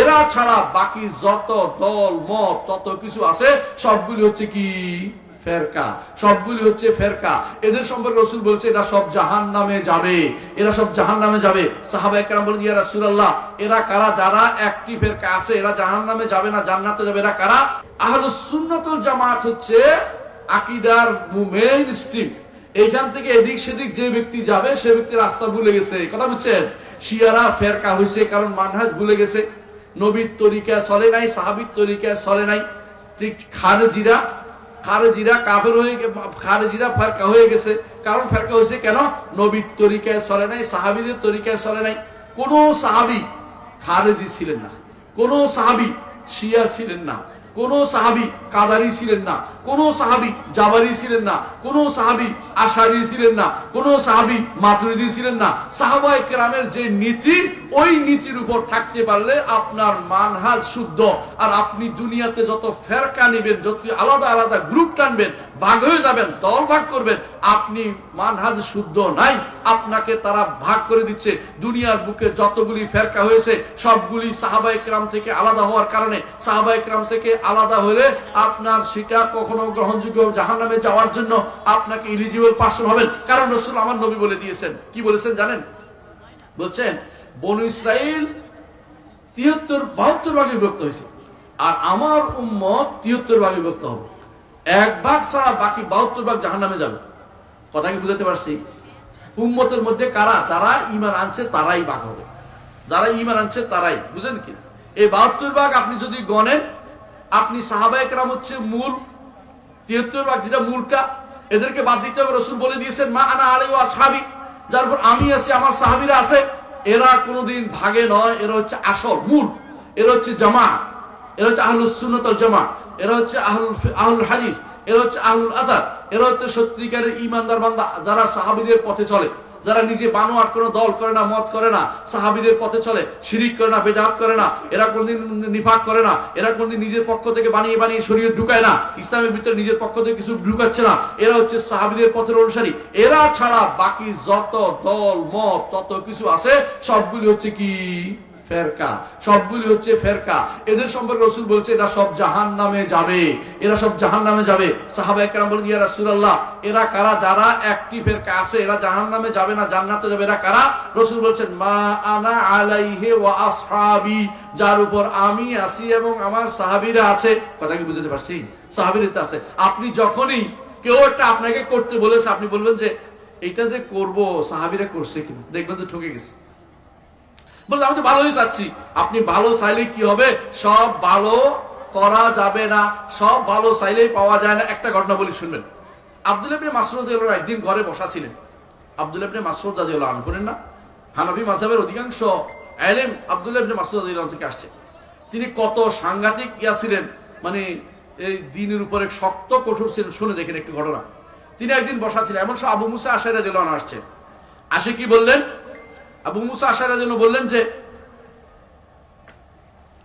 এরা ছাড়া বাকি যত দল, মত, তত কিছু আছে, সবগুলি হচ্ছে কি? ফেরকা। সবগুলি হচ্ছে ফেরকা। এদের সম্পর্কে রসুল বলছে, এরা সব জাহান নামে যাবে। এরা সব জাহান নামে যাবে। সাহাবা একরাম বলেন রাসূলুল্লাহ, এরা কারা? যারা একটি ফেরকা আছে, এরা জাহান নামে যাবে না, জান্নাতে যাবে। এরা কারা? আহলুস সুন্নাতুল জামাত হচ্ছে আকীদার মেইন স্ট্রিম এইখান থেকে এদিক সেদিক যে ব্যক্তি যাবে, সে ব্যক্তি রাস্তা ভুলে গেছে। কথা বুঝছেন? শিয়ারা ফেরকা হয়েছে, কারণ মানহাজ ভুলে গেছে। নবীর তরিকা চলে নাই, সাহাবির তরিকা চলে নাই। খারজিরা খারজিরা কাফের হয়ে খারেজিরা ফেরকা হয়ে গেছে। কারণ ফেরকা হয়েছে কেন? নবীর তরিকায় চলে নাই, সাহাবিদের তরিকায় চলে নাই। কোন সাহাবি খারেজি ছিলেন না। কোন সাহাবি শিয়া ছিলেন না। কোন সাহাবি কাদারি ছিলেন না, কোন সাহাবি জাবারি ছিলেন না, কোন সাহাবি আশারি ছিলেন না, কোন সাহাবি মাতুরিদি ছিলেন না। সাহাবায়ে কেরামের যে নীতি, ওই নীতির উপর থাকতে পারলে আপনার মানহাজ শুদ্ধ। আর আপনি দুনিয়াতে যত ফেরকা নেবেন যত আলাদা আলাদা গ্রুপ টানবেন, ভাগ হয়ে যাবেন, দল ভাগ করবেন, আপনি মানহাজ শুদ্ধ নাই। আপনাকে তারা ভাগ করে দিচ্ছে। দুনিয়ার বুকে যতগুলি ফেরকা হয়েছে, সবগুলি সাহাবায়ে কেরাম থেকে আলাদা হওয়ার কারণে, সাহাবায়ে কেরাম থেকে আলাদা হলে আপনার সেটা কখনো গ্রহণযোগ্য জাহান নামে যাওয়ার জন্য আপনাকে ইলিজিবল পার্সন হবেন। কারণ রসুল আমার নবী বলে দিয়েছেন। কি বলেছেন জানেন? বলছেন, বনু ইসরাইল তিয়াত্তর, বাহাত্তর ভাগে বিভক্ত হয়েছে। আর আমার উম্মত তিয়াত্তর ভাগে বিভক্ত হবে। এক ভাগ ছাড়া বাকি বাহাত্তর ভাগ জাহান নামে যাবে। কথা কি বুঝাতে পারছি? উম্মতের মধ্যে কারা? যারা ইমান আনছে তারাই ভাগ হবে। যারা ইমান আনছে তারাই। বুঝেন কি? এই বাহাত্তর ভাগ আপনি যদি গণেন আপনি সাহাবায়করাম হচ্ছে মূল তিয়াত্তর ভাগ যেটা মূলটা এদেরকে বাদ দিতে হবে, রসুল বলে দিয়েছেন, মা আনা আলাই ও সাহাবি যার উপর আমি আছি, আমার সাহাবিরা আছে। এরা কোনোদিন ভাগে নয়, এরা হচ্ছে আসল, মূল। এরা হচ্ছে জামা এরা হচ্ছে আহলুস সুন্নাত জামা এরা হচ্ছে আহলুল ফি- আহলুল হাদিস, এরা হচ্ছে আহলুল আদার এরা হচ্ছে সত্যিকারের ইমানদার বান্দা যারা সাহাবিদের পথে চলে। যারা নিজে বানোয়াট কোনো দল করে না মত করে না, সাহাবিদের পথে চলে, শিরিক করে না বেজাত করে না, এরা কোনদিন নিফাক করে না, এরা কোনদিন নিজের পক্ষ থেকে বানিয়ে বানিয়ে শরীর ঢুকায় না, ইসলামের ভিতরে নিজের পক্ষ থেকে কিছু ঢুকাচ্ছে না, এরা হচ্ছে সাহাবিদের পথের অনুসারী। এরা ছাড়া বাকি যত দল, মত, তত কিছু আছে, সবগুলি হচ্ছে কি? ফেরকা। সবগুলি হচ্ছে ফেরকা। এদের সম্পর্কে রসুল বলছে, এরা সব জাহান নামে যাবে। এরা সব জাহান নামে যাবে রাসূলুল্লাহ, এরা কারা? যারা একটি ফেরকা আছে, এরা জাহান নামে যাবে না, জান্নাতে যাবে। এরা কারা? রসুল বলছেন, মা আনা আলাইহি ওয়া আসহাবি, যার উপর আমি আছি এবং আমার সাহাবীরা আছে। কথা কি বুঝতে পারছি? সাহাবীরা আছে। আপনি যখনই কেউ একটা আপনাকে করতে বলেছে, আপনি বলবেন যে, এইটা যে করব, সাহাবীরা করছে কিনা দেখবেন তো ঠকে গেছে। বলতে আমি তো ভালোই চাচ্ছি। আপনি ভালো চাইলে কি হবে? সব ভালো করা যাবে না। সব ভালো চাইলেই পাওয়া যায় না। একটা ঘটনা বলি, শুনবেন। আব্দুল ইবনে মাসরুদ একদিন ঘরে বসা ছিলেন। আব্দুল ইবনে মাসরুদ রাদিয়াল্লাহু আনহু করেন না? হানাফি মাযহাবের অধিকাংশ আলেম আব্দুল ইবনে মাসরুদ রাদিয়াল্লাহু থেকে আসছে। তিনি কত সাংঘাতিক ইয়া ছিলেন মানে এই দিনের উপরে শক্ত কঠোর ছিলেন। শুনে দেখেন একটি ঘটনা। তিনি একদিন বসা ছিলেন, এমন সব আবু মুসা আশাইরা দিল আসছে। আসে কি বললেন? আবু মুসা আশাইরা জন্য বললেন যে,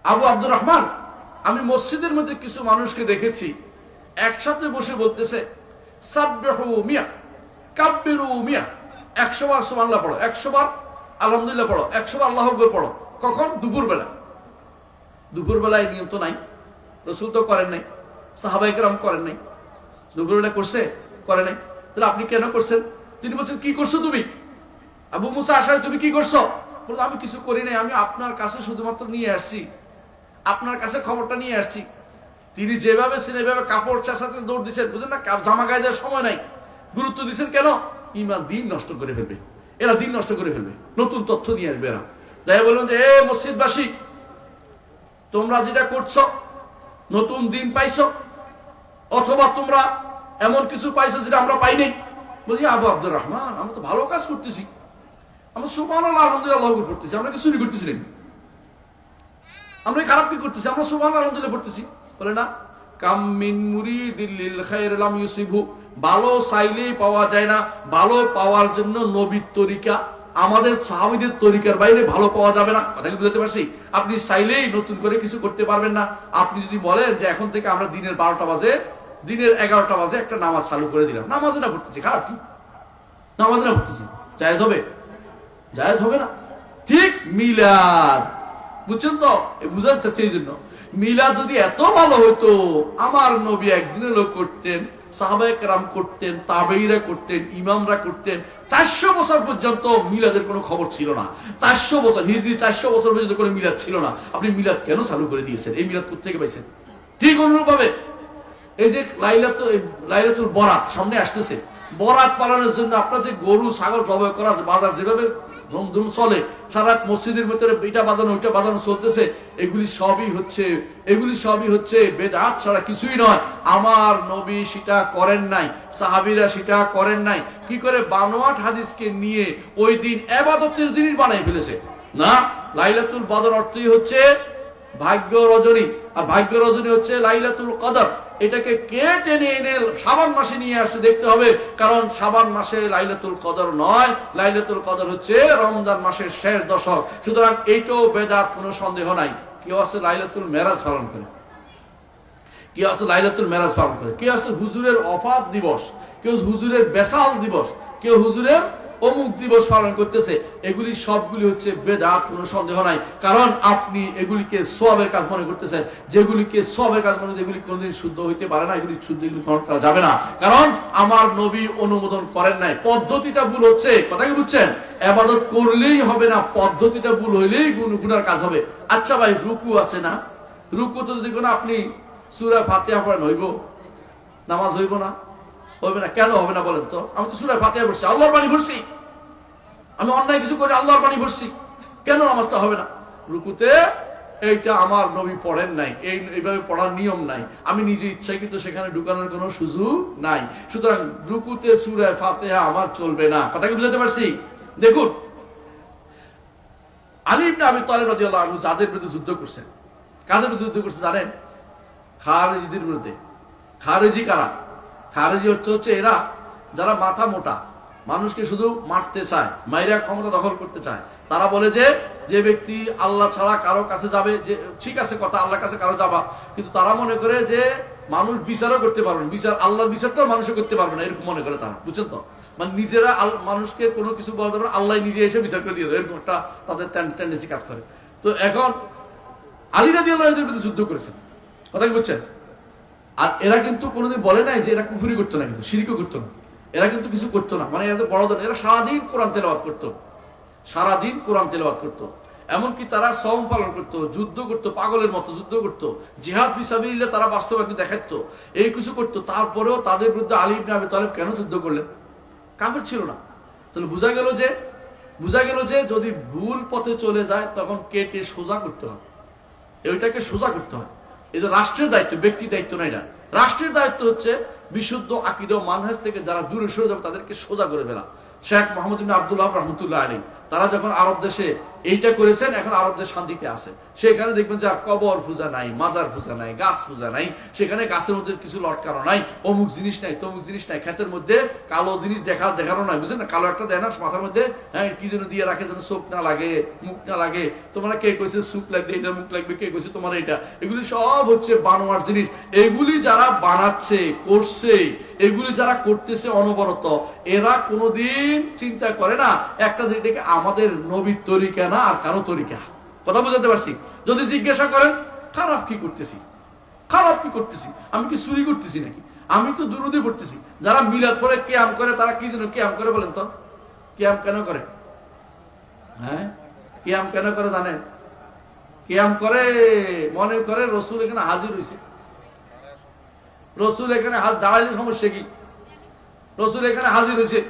আবু আব্দুর রহমান, আমি মসজিদের মধ্যে কিছু মানুষকে দেখেছি, একসাথে বসে বলতেছে, সাব্বিহু মিয়া, কাব্বিরু মিয়া, একশো বার সুবহানাল্লাহ পড়ো, একশো বার আলহামদুলিল্লাহ পড়ো, একশো বার আল্লাহ পড়ো। কখন? দুপুর বেলা দুপুর বেলায় নিয়ম তো নাই, রসুল তো করেন নাই সাহাবাইকরাম করেন নাই দুপুর বেলা করছে, করে নাই। তাহলে আপনি কেন করছেন? তিনি বলছেন, কি করছ তুমি? আবু মুসা আশায়, তুমি কি করছ? বলতো আমি কিছু করি নাই, আমি আপনার কাছে শুধুমাত্র নিয়ে আসছি। আপনার কাছে খবরটা নিয়ে আসছি। তিনি যেভাবে ছিলেন, এভাবে কাপড় চাষাতে দৌড় দিচ্ছেন বুঝলেন না জামা গায়ে দেওয়ার সময় নাই। গুরুত্ব দিচ্ছেন কেন? ইমান দিন নষ্ট করে ফেলবে। এরা দিন নষ্ট করে ফেলবে। নতুন তথ্য নিয়ে আসবে এরা। যাই বললেন যে, এ মসজিদবাসী, তোমরা যেটা করছ, নতুন দিন পাইছো, অথবা তোমরা এমন কিছু পাইছো যেটা আমরা পাইনি বলি আবু আব্দুর রহমান, আমরা তো ভালো কাজ করতেছি। আমরা আলহামদুলিল্লাহ আল্লাহ করতেছি আমরা কি চুরি করতেছি আমরা খারাপ কি করতেছি? আমরা সুবহান আলহামদুলিল্লাহ পড়তেছি। বলে না কামিন মুরিদিল খায়র লাম ইউসিবু ভালো চাইলেই পাওয়া যায় না, ভালো পাওয়ার জন্য নবীর তরিকা, আমাদের সাহাবীদের তরিকার বাইরে ভালো পাওয়া যাবে না। কথা কি বুঝতে পারছি? আপনি চাইলেই নতুন করে কিছু করতে পারবেন না। আপনি যদি বলেন যে এখন থেকে আমরা দিনের বারোটা বাজে, দিনের এগারোটা বাজে একটা নামাজ চালু করে দিলাম। নামাজে না পড়তেছি, খারাপ কি? নামাজে না পড়তেছি। জায়েজ হবে? জায়েজ হবে না। ঠিক মিলাদ। বুঝছেন তো? এ বুঝাতে চাচ্ছি এই জন্য। মিলাদ যদি এত ভালো হতো, আমার নবী একদিন লোক করতেন, সাহাবায়ে কেরাম করতেন তাবেইরা করতেন, ইমামরা করতেন, চারশো বছর পর্যন্ত মিলাদের কোনো খবর ছিল না। চারশো বছর, হিজরি চারশো বছর পর্যন্ত কোনো মিলাদ ছিল না। আপনি মিলাদ কেন চালু করে দিয়েছেন? এই মিলাদ কোথেকে পাইছেন? ঠিক অনুরূপ ভাবে এই যে লাইলাতুল লাইলাতুল বরাত সামনে আসতেছে। বরাত পালনের জন্য আপনার যে গরু, ছাগল জবাই করা, বাজার যেভাবে ধুমধুম চলে, সারা মসজিদের ভিতরে এটা বাঁধানো ওইটা বাঁধানো চলতেছে, এগুলি সবই হচ্ছে, এগুলি সবই হচ্ছে বেদাত ছাড়া কিছুই নয়। আমার নবী সেটা করেন নাই, সাহাবিরা সেটা করেন নাই। কি করে বানোয়াট হাদিসকে নিয়ে ওই দিন এবাদতের জিনিস বানাই ফেলেছে? না, লাইলাতুল বদর অর্থই হচ্ছে ভাগ্য রজনী আর ভাগ্য রজনী হচ্ছে লাইলাতুল কদর। এটাকে কে টেনে এনে সাবান মাসে নিয়ে আসে দেখতে হবে। কারণ সাবান মাসে লাইলাতুল কদর নয়, লাইলাতুল কদর হচ্ছে রমজান মাসের শেষ দশক। সুতরাং এইটাও বেদাত, কোনো সন্দেহ নাই। কেউ আছে লাইলাতুল মেরাজ পালন করে। কেউ আছে লাইলাতুল মেরাজ পালন করে। কেউ আছে হুজুরের অফাত দিবস, কেউ হুজুরের বেসাল দিবস, কেউ হুজুরের অমুক দিবস পালন করতেছে এগুলি সবগুলি হচ্ছে বেদাত, কোনো সন্দেহ নাই। কারণ আপনি এগুলিকে সবের কাজ মনে করতেছেন। যেগুলিকে সবের কাজ মনে এগুলি কোনোদিন শুদ্ধ হইতে পারে না, এগুলি শুদ্ধ এগুলি গ্রহণ করা যাবে না। কারণ আমার নবী অনুমোদন করেন নাই। পদ্ধতিটা ভুল হচ্ছে, কথা কি বুঝছেন? আবাদত করলেই হবে না, পদ্ধতিটা ভুল হইলেই গুণ গুনার কাজ হবে। আচ্ছা ভাই, রুকু আছে না? রুকু তো যদি কোনো আপনি সুরা ফাতিহা পড়েন, হইব? নামাজ হইব না? হবে না? কেন হবে না বলেন তো? আমি তো সুরা ফাতিহা পড়ছি, আল্লাহর পানি ভরছি আমি অন্যায় কিছু করে আল্লাহর পানি ভরছি কেন নামাজটা হবে না? রুকুতে এইটা আমার নবী পড়েন নাই, এই এইভাবে পড়ার নিয়ম নাই। আমি নিজে ইচ্ছাকৃত সেখানে ঢুকানোর কোনো সুযোগ নাই। সুতরাং রুকুতে সুরায় ফাতেহা আমার চলবে না। কথা কি বুঝাতে পারছি? দেখুন, আলী ইবনে আবি তালেব রাদিয়াল্লাহু আনহু যাদের বিরুদ্ধে যুদ্ধ করছেন, কাদের বিরুদ্ধে যুদ্ধ করছে জানেন? খারেজিদের বিরুদ্ধে। খারেজি কারা? খারেজি হচ্ছে হচ্ছে এরা যারা মাথা মোটা, মানুষকে শুধু মারতে চায়, মাইরা ক্ষমতা দখল করতে চায়। তারা বলে যে যে ব্যক্তি আল্লাহ ছাড়া কারও কাছে যাবে, যে, ঠিক আছে কথা, আল্লাহর কাছে কারও যাবা। কিন্তু তারা মনে করে যে, মানুষ বিচারও করতে পারবে বিচার, আল্লাহর বিচারটাও মানুষও করতে পারবে না, এরকম মনে করে তারা। বুঝছেন তো? মানে নিজেরা মানুষকে কোনো কিছু বলতে পারে আল্লাহ নিজে এসে বিচার করে দিয়ে দেবে। এরকম একটা তাদের টেন্ডেন্সি কাজ করে। তো এখন আলী রাজি আল্লাহ যুদ্ধ করেছেন। কথা কি বুঝছেন? আর এরা কিন্তু কোনোদিন বলে নাই যে এরা কুফুরি করতো না কিন্তু সিরিকও করতো না। এরা কিন্তু কিছু করতো না। মানে এরা বড় এরা সারাদিন কোরআন তেলাবাদ করতো। সারাদিন কোরআন তেলাবাদ করতো। এমনকি তারা সম পালন করতো, যুদ্ধ করতো, পাগলের মতো যুদ্ধ করতো। জিহাদ বিসাবিল্লা তারা বাস্তবায়ন দেখাতো এই কিছু করতো, তারপরেও তাদের বিরুদ্ধে আলী ইবনে আবি তালেব কেন যুদ্ধ করলেন? কাফের ছিল না। তাহলে বোঝা গেল যে, বোঝা গেল যে যদি ভুল পথে চলে যায়, তখন কেটে সোজা করতে হয় ওইটাকে সোজা করতে হয় এটা রাষ্ট্রের দায়িত্ব ব্যক্তি দায়িত্ব না রাষ্ট্রের দায়িত্ব হচ্ছে বিশুদ্ধ আকিদ মানহাজ থেকে যারা দূরে সরে যাবে তাদেরকে সোজা করে ফেলা। শেখ মোহাম্মদ আব্দুল্লাহ রহমতুল্লাহ আলী তারা যখন আরব দেশে এইটা করেছেন, এখন আরব দেশ শান্তিতে আছে। সেখানে দেখবেন যে কবর পূজা নাই, মাজার পূজা নাই, গাছ পূজা নাই। সেখানে গাছের মধ্যে কিছু লটকানো নাই, অমুক জিনিস নাই, তমুক জিনিস নাই, ক্ষেতের মধ্যে কালো জিনিস দেখা, দেখানো নাই, বুঝলেন না? কালো একটা দেয় না, মাথার মধ্যে হ্যাঁ কি যেন দিয়ে রাখে যেন চোখ না লাগে, মুখ না লাগে। তোমরা কে কইছে সুখ লাগবে, এটা মুখ লাগবে, কে কইছে তোমার এটা? এগুলি সব হচ্ছে বানোয়ার জিনিস। এগুলি যারা বানাচ্ছে, করছে এগুলি যারা করতেছে অনবরত, এরা কোনোদিন চিন্তা করে না, একটা যেটাকে আমাদের নবীর তরিকা না আর কারও তরিকা। কথা বুঝাতে পারছি? যদি জিজ্ঞাসা করেন, খারাপ কি করতেছি? খারাপ কি করতেছি? আমি কি চুরি করতেছি নাকি? আমি তো দুরুদি পড়তেছি। যারা মিলাদ পরে কেয়াম করে, তারা কি জন্য কেয়াম করে বলেন তো? কেয়াম কেন করে? হ্যাঁ? কেয়াম কেন করে জানেন? কেয়াম করে, মনে করে রসুল এখানে হাজির হয়েছে রসুল এখানে দাঁড়াইলে সমস্যা কি? রসুল এখানে হাজির হয়েছে।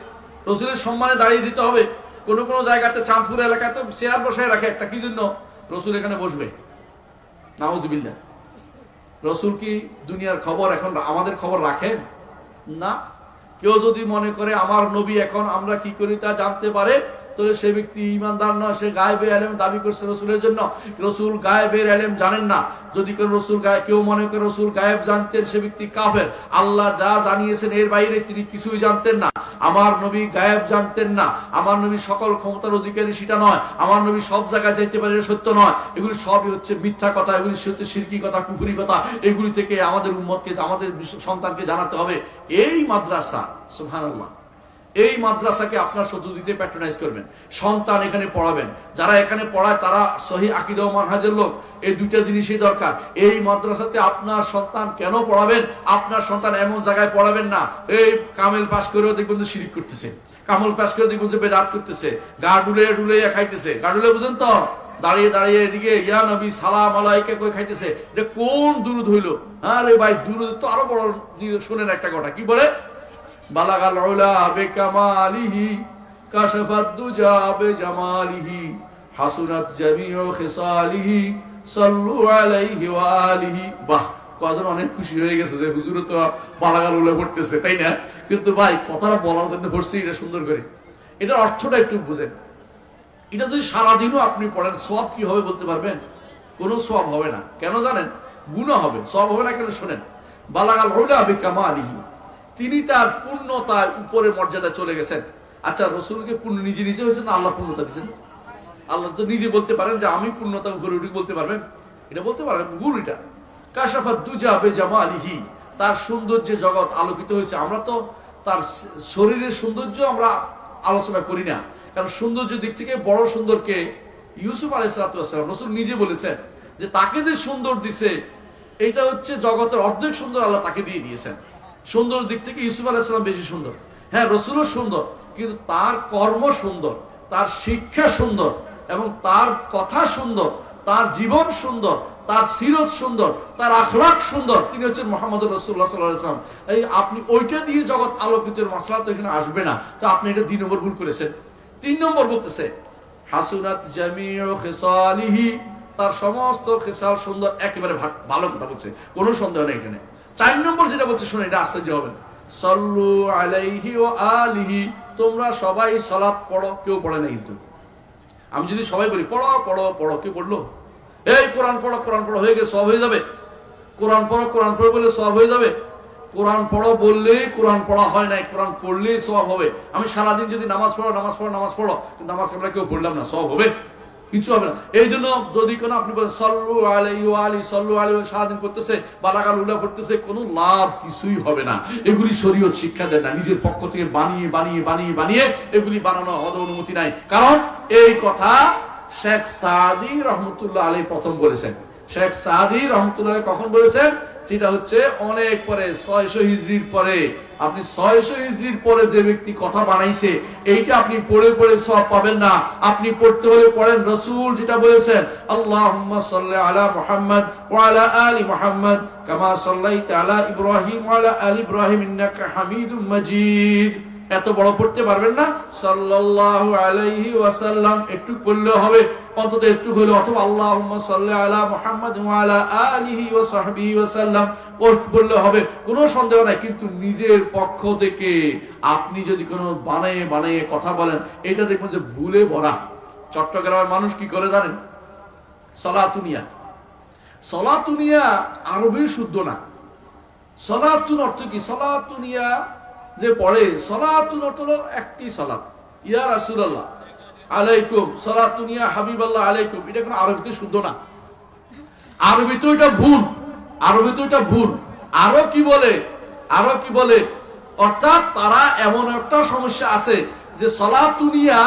রসুলের সম্মানে দাঁড়িয়ে দিতে হবে। কোন কোন জায়গাতে চাঁদপুর এলাকায় তো চেয়ার বসায় রাখে একটা। কি জন্য? রসুল এখানে বসবে। নাউজবিল্লা রসুল কি দুনিয়ার খবর এখন আমাদের খবর রাখেন? না। কেউ যদি মনে করে আমার নবী এখন আমরা কি করি তা জানতে পারে তাহলে সে ব্যক্তি ইমানদার নয়, সে গায়েবে আলেম দাবি করছে রসুলের জন্য। রসুল গায়েবের আলেম জানেন না। যদি কেউ রসুল কেউ মনে করে রসুল গায়েব জানতেন, সে ব্যক্তি কাফের। আল্লাহ যা জানিয়েছেন এর বাইরে তিনি কিছুই জানতেন না। আমার নবী গায়েব জানতেন না। আমার নবী সকল ক্ষমতার অধিকারী সেটা নয়। আমার নবী সব জায়গায় যাইতে পারে সত্য নয়। এগুলি সবই হচ্ছে মিথ্যা কথা, এগুলি হচ্ছে সিরকি কথা কুপুরি কথা। এগুলি থেকে আমাদের উম্মতকে, আমাদের সন্তানকে জানাতে হবে। এই মাদ্রাসা, সুবহানাল্লাহ। এই মাদ্রাসাকে আপনার দিতে প্যাট্রোনাইজ করবেন। সন্তান এখানে পড়াবেন। যারা এখানে পড়ায়, তারা সহি আকিদা মানহাজের লোক। এই দুইটা জিনিসই দরকার। এই মাদ্রাসাতে আপনার সন্তান কেন পড়াবেন? আপনার সন্তান এমন জায়গায় পড়াবেন না। এই কামেল পাস করেও দেখবেন যে শিরিক করতেছে। কামল পাস করে দেখবেন যে বেদাত করতেছে। গা ডুলে ডুলে খাইতেছে। গা ডুলে বুঝেন তো? দাঁড়িয়ে দাঁড়িয়ে এদিকে, ইয়া নবী, সালাম আলাইকে কই খাইতেছে। এটা কোন দুরুদ হইল? আরে ভাই, দুরুদ তো আরও বড়, শুনেন একটা কথা। কি বলে? বালাগাল উলা বিকামালিহি, কাশাফাত দুজা বিজামালিহি, হাসুনাত জামিউ খিসালিহি, সাল্লু আলাইহি ওয়া আলিহি। বাহ কজন অনেক খুশি হয়ে গেছে যে হুজুর তো বালাগাল উলে পড়তেছে, তাই না? কিন্তু ভাই, কথাটা বলার জন্য পড়ছি, এটা সুন্দর করে। এটার অর্থটা একটু বুঝেন। এটা যদি সারাদিনও আপনি পড়েন সব কি হবে বলতে পারবেন? কোনো সব হবে না। কেন জানেন? গুণা হবে। সব হবে না কেন? শোনেন। বালাগাল হইলা বিকামা আলিহি তিনি তার পূর্ণতায় উপরে মর্যাদা চলে গেছেন। আচ্ছা রসুলকে পূর্ণ নিজে নিজে হয়েছে না আল্লাহ পূর্ণতা দিয়েছেন? আল্লাহ তো নিজে বলতে পারেন যে আমি পূর্ণতা উপরে উঠি বলতে পারবেন? এটা বলতে পারবেন গুণ এটা। কাশাফা দুজা বেজামা আলিহি তার সৌন্দর্যে জগৎ আলোকিত হয়েছে। আমরা তো তার শরীরের সৌন্দর্য আমরা আলোচনা করি না। কারণ সৌন্দর্য দিক থেকে বড় সুন্দরকে ইউসুফ আলাইসালাম রসুল নিজে বলেছেন যে তাকে যে সুন্দর দিছে এটা হচ্ছে জগতের অর্ধেক সুন্দর আল্লাহ তাকে দিয়ে দিয়েছেন। সুন্দর দিক থেকে ইউসুফ আলাইসালাম বেশি সুন্দর। হ্যাঁ রসুলও সুন্দর, কিন্তু তার কর্ম সুন্দর, তার শিক্ষা সুন্দর এবং তার কথা সুন্দর, তার জীবন সুন্দর, তার সিরত সুন্দর, তার আখলাক সুন্দর। তিনি হচ্ছেন মোহাম্মদ রসুল্লাহ সাল্লাম। এই আপনি ওইটা দিয়ে জগৎ আলোকিতের মশলা তো এখানে আসবে না। তো আপনি এটা দুই নম্বর ভুল করেছেন। তিন নম্বর বলতেছে, হাসুনাত তার সমস্ত খেসাল সুন্দর একেবারে ভালো কথা বলছে। কোনো সন্দেহ নেই এখানে। চার নম্বর যেটা বলছে, শুনে, এটা আশ্চর্য হবে না। সল্লু আলাইহি ও আলিহি, তোমরা সবাই সলাৎ পড়ো, কেউ পড়ে না কিন্তু। আমি যদি সবাই বলি, পড়ো পড়ো পড়ো কে পড়ল? এই, কোরআন পড়ো কোরআন পড়ো, হয়ে গেছে, সব হয়ে যাবে। কোরআন পড়ো কোরআন পড়ো বলে সব হয়ে যাবে। কোরআন পড়ো বললেই কোরআন পড়া হয় নাই, কোরআন পড়লেই সব হবে। আমি সারাদিন যদি নামাজ পড়ো নামাজ পড়ো নামাজ পড়ো নামাজ আমরা কেউ পড়লাম না, সব হবে। কিছু হবে না। এই জন্য যদি কোনো আপনি বলেন, সল্লু আলী আলী সল্লু আলী সারাদিন করতেছে বালাগাল উল্লা করতেছে কোনো লাভ কিছুই হবে না। এগুলি শরীয়ত শিক্ষা দেয় না। নিজের পক্ষ থেকে বানিয়ে বানিয়ে বানিয়ে বানিয়ে এগুলি বানানো হওয়ার অনুমতি নাই। কারণ এই কথা শেখ সাদি রহমতুল্লাহ আলী প্রথম বলেছেন। শেখ সাদি রহমতুল্লাহ কখন বলেছেন? যেটা হচ্ছে অনেক পরে ছয়শো হিজড়ির পরে, আপনি ছয়শো হিজড়ির পরে যে ব্যক্তি কথা বানাইছে, এইটা আপনি পড়ে পড়ে সব পাবেন না। আপনি পড়তে হলে পড়েন রসুল যেটা বলেছেন আল্লাহ আলা মোহাম্মদ ওয়ালা আলী মোহাম্মদ কামা সাল্লাহ আলা ইব্রাহিম আলা আলী ইব্রাহিম ইন্নাকা মাজিদ। এত বড় পড়তে পারবেন না। আলাইহি ওয়াসাল্লাম একটু পড়লে হবে, অন্তত একটু হলো অথবা আল্লাহ সাল্লি আলা মুহাম্মাদ আলা সাহবিহি ওয়াসাল্লাম পোস্ট পড়লে হবে। কোনো সন্দেহ নাই, কিন্তু নিজের পক্ষ থেকে আপনি যদি কোনো বানায়ে বানায়ে কথা বলেন, এটা দেখবেন যে ভুলে ভরা। চট্টগ্রামের মানুষ কি করে জানেন? সলাতুনিয়া। সলাতুনিয়া আরবি শুদ্ধ না। সলাতুন অর্থ কি? সলাতুনিয়া যে পড়ে, সলাতুন একটি সলাত। ইয়া রাসূলুল্লাহ, আলাইকুম সলাতুনিয়া হাবিবাল্লাহ, আলাইকুম। এটা কোনো আরবিতে শুদ্ধ না। আরবিতে এটা ভুল, আরবিতে এটা ভুল। আরও কি বলে, আরও কি বলে? অর্থাৎ তারা এমন একটা সমস্যা আছে যে সলাতুনিয়া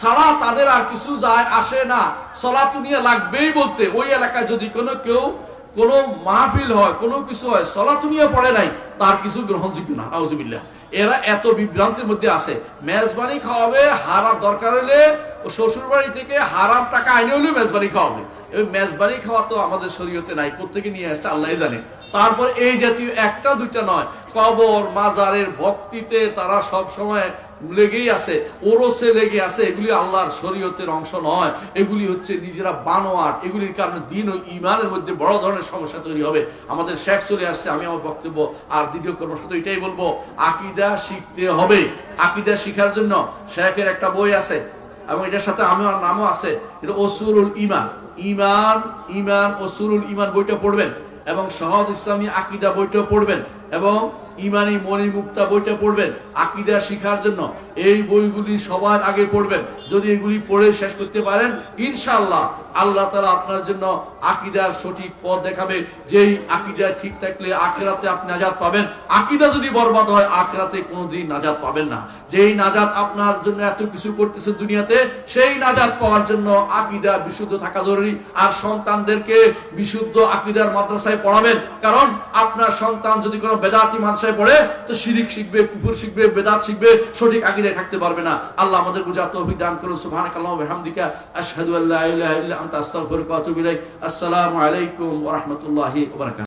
ছাড়া তাদের আর কিছু যায়, আসে না। সলাতুনিয়া লাগবেই বলতে, ওই এলাকায় যদি কোনো কেউ, কোনো মাহফিল হয়, কোনো কিছু হয় সলাতুনিয়া পড়ে নাই, তার কিছু গ্রহণযোগ্য না। নাউজুবিল্লাহ এরা এত বিভ্রান্তির মধ্যে আছে। মেজবানি খাওয়াবে, হারাম দরকার হলে শ্বশুর বাড়ি থেকে হারাম টাকা আইনে হলেও মেজবানি খাওয়াবে। এবং মেজবানি খাওয়া তো আমাদের শরীয়তে নাই কোথেকে নিয়ে আসছে আল্লাহ জানে। তারপর এই জাতীয় একটা, দুইটা নয়। কবর, মাজারের ভক্তিতে তারা সব সময় লেগেই আছে, ওরসে লেগে আছে। এগুলি আল্লাহর শরীয়তের অংশ নয়। এগুলি হচ্ছে নিজেরা বানোয়ার এগুলির কারণে দিন ও ইমানের মধ্যে বড় ধরনের সমস্যা তৈরি হবে। আমাদের শেখ চলে আসছে, আমি আমার বক্তব্য আর দ্বিতীয় কর্মসূত্র এটাই বলব, আকিদা শিখতে হবে। আকিদা শিখার জন্য শেখের একটা বই আছে এবং এটার সাথে আমার নামও আছে। এটা ওসুরুল ইমান ইমান ইমান ওসুরুল ইমান বইটা পড়বেন। এবং সহজ ইসলামী আকিদা বইটা পড়বেন এবং ইমানি মনি মুক্তা বইটা পড়বেন আকিদা শিখার জন্য। এই বইগুলি সবার আগে পড়বেন। যদি এগুলি পড়ে শেষ করতে পারেন, ইনশাআল্লাহ আল্লাহ তালা আপনার জন্য আকিদার সঠিক পথ দেখাবে। যেই আকিদা ঠিক থাকলে আখেরাতে আপনি নাজাত পাবেন। আকিদা যদি বরবাদ হয়, আখেরাতে কোনোদিন নাজাত পাবেন না। যেই নাজাত আপনার জন্য এত কিছু করতেছে দুনিয়াতে, সেই নাজাত পাওয়ার জন্য আকিদা বিশুদ্ধ থাকা জরুরি। আর সন্তানদেরকে বিশুদ্ধ আকিদার মাদ্রাসায় পড়াবেন। কারণ আপনার সন্তান যদি কোনো বেদাতি মাদ্রাসায় পড়ে, তো শিরিক শিখবে, কুফুর শিখবে, বেদাত শিখবে, সঠিক আকিদায় থাকতে পারবে না। আল্লাহ আমাদের বুঝার তৌফিক দান করুন। সুবহানাকাল্লাহু ওয়া বিহামদিকা। আশহাদু আল্লা ইলাহা ইল্লা আনতা, আস্তাগফিরুকা ওয়া আতুবু ইলাইক। আসসালামু আলাইকুম ওয়া রাহমাতুল্লাহি ওয়া বারাকাতুহু।